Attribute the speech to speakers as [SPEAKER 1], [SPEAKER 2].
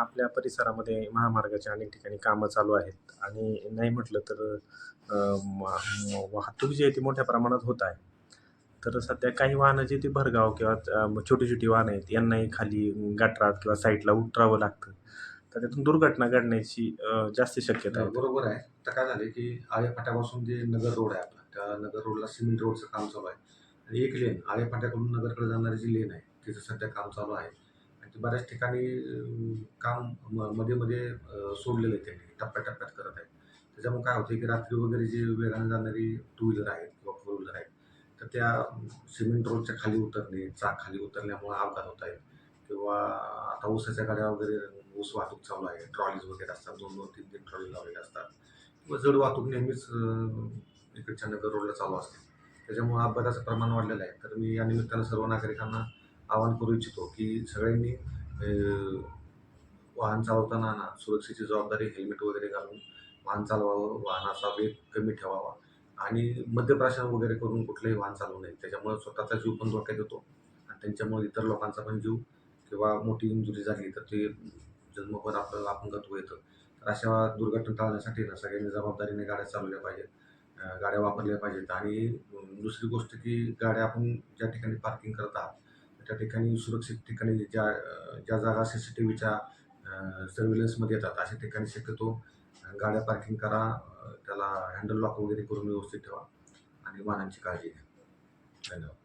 [SPEAKER 1] आपल्या परिसरामध्ये महामार्गाच्या अनेक ठिकाणी कामं चालू आहेत. आणि नाही म्हटलं तर वाहतूक जी आहे ती मोठ्या प्रमाणात होत आहे. तर सध्या काही वाहनं जी ती भरगाव किंवा छोटी छोटी वाहनं आहेत यांनाही खाली गटरात किंवा साईडला उतरावं लागतं. तर त्यातून दुर्घटना घडण्याची जास्त शक्यता आहे.
[SPEAKER 2] बरोबर आहे. तर काय झालं की आळे फाट्यापासून जे नगर रोड आहे आपला त्या नगर रोडला सिमेंट रोडचं काम चालू आहे. आणि एक लेन आळे फाट्याकडून नगरकडे जाणारी जी लेन आहे तिचं सध्या काम चालू आहे. आणि ते बऱ्याच ठिकाणी काम म- मध्ये मध्ये सोडलेलं आहे त्यांनी टप्प्याटप्प्यात करत आहेत. त्याच्यामुळे काय होतं की रात्री वगैरे जे वेगाने जाणारी टू व्हीलर आहेत किंवा फोर व्हीलर आहेत तर त्या सिमेंट रोडच्या खाली उतरणे चाक खाली उतरल्यामुळे अपघात होत आहेत. किंवा आता ऊसाच्या गाड्या वगैरे ऊस वाहतूक चालू आहे ट्रॉलीज वगैरे असतात दोन दोन तीन तीन ट्रॉली लावलेल्या असतात. किंवा जड वाहतूक नेहमीच इकडच्या नगर रोडला चालू असते. त्याच्यामुळे अपघाताचं प्रमाण वाढलेलं आहे. तर मी या निमित्तानं सर्व नागरिकांना आवाहन करू इच्छितो की सगळ्यांनी वाहन चालवताना ना सुरक्षेची जबाबदारी हेल्मेट वगैरे घालून वाहन चालवावं वाहनाचा वेग कमी ठेवावा आणि मद्यप्राशन वगैरे करून कुठलंही वाहन चालवू नये. त्याच्यामुळे स्वतःचा जीव पण धोक्यात येतो आणि त्यांच्यामुळे इतर लोकांचा पण जीव किंवा मोठी इंजुरी झाली तर ते जन्मभर आपल्याला अपंगत्व येतं. तर अशा दुर्घटना टाळण्यासाठी ना सगळ्यांनी जबाबदारीने गाड्या चालवल्या पाहिजेत. गाड्या वापरल्या पाहिजेत. आणि दुसरी गोष्ट की गाड्या आपण ज्या ठिकाणी पार्किंग करत आहात त्या ठिकाणी सुरक्षित ठिकाणी ज्या ज्या जागा सी सी टी व्हीच्या सर्व्हिलन्समध्ये येतात अशा ठिकाणी शक्यतो गाड्या पार्किंग करा त्याला हँडल लॉक वगैरे करून व्यवस्थित ठेवा. आणि वाहनांची काळजी घ्या. धन्यवाद.